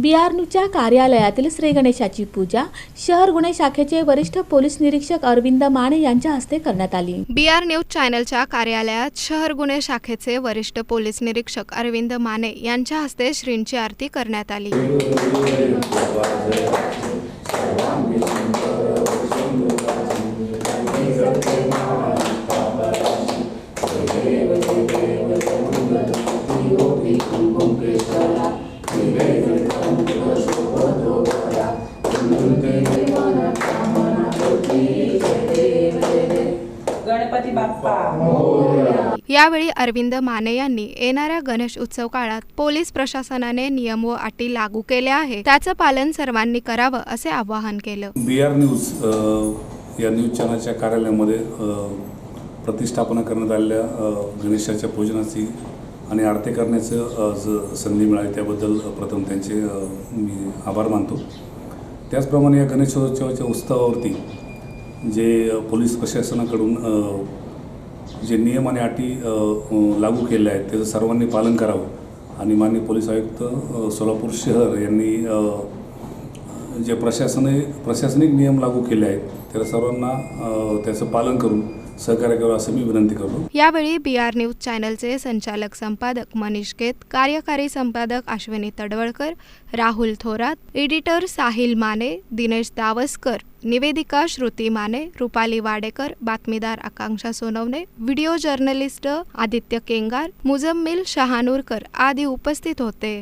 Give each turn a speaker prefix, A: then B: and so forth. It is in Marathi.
A: बीआरनूच्या कार्यालयातील श्रीगणेशाची पूजा शहर गुन्हे शाखेचे वरिष्ठ पोलीस निरीक्षक अरविंद माने यांच्या हस्ते करण्यात आली.
B: बी आर न्यूज चॅनलच्या कार्यालयात शहर गुन्हे शाखेचे वरिष्ठ पोलीस निरीक्षक अरविंद माने यांच्या हस्ते श्रींची आरती करण्यात आली. यावेळी अरविंद माने यांनी येणाऱ्या गणेश उत्सव काळात पोलीस प्रशासनाने नियम व अटी लागू केल्या आहेत. त्याचं पालन सर्वांनी करावं असे आवाहन केलं.
C: बी आर न्यूज या न्यूज चॅनलच्या कार्यालयामध्ये प्रतिष्ठापना करण्यात आलेल्या गणेशाच्या पूजनाची आणि आरती करण्याचं संधी मिळाली त्याबद्दल प्रथम त्यांचे मी आभार मानतो. त्याचप्रमाणे या गणेशोत्सवाच्या उत्सवावरती जे पोलीस प्रशासनाकडून जे नियम आणि अटी लागू केल्या आहेत त्याचं सर्वांनी पालन करावं. आणि माननीय पोलीस आयुक्त सोलापूर शहर यांनी जे प्रशासने प्रशासनिक नियम लागू केले आहेत त्या सर्वांना त्याचं पालन करून सहकार्य करावं असं मी विनंती करतो.
B: यावेळी बी आर न्यूज चॅनलचे संचालक संपादक मनीष केत कार्यकारी संपादक अश्विनी तडवळकर राहुल थोरात एडिटर साहिल माने दिनेश दावसकर निवेदिका श्रुती माने रुपाली वाडेकर बातमीदार आकांक्षा सोनवणे व्हिडिओ जर्नलिस्ट आदित्य केंगार मुजम्मिल शहानूरकर आदी उपस्थित होते.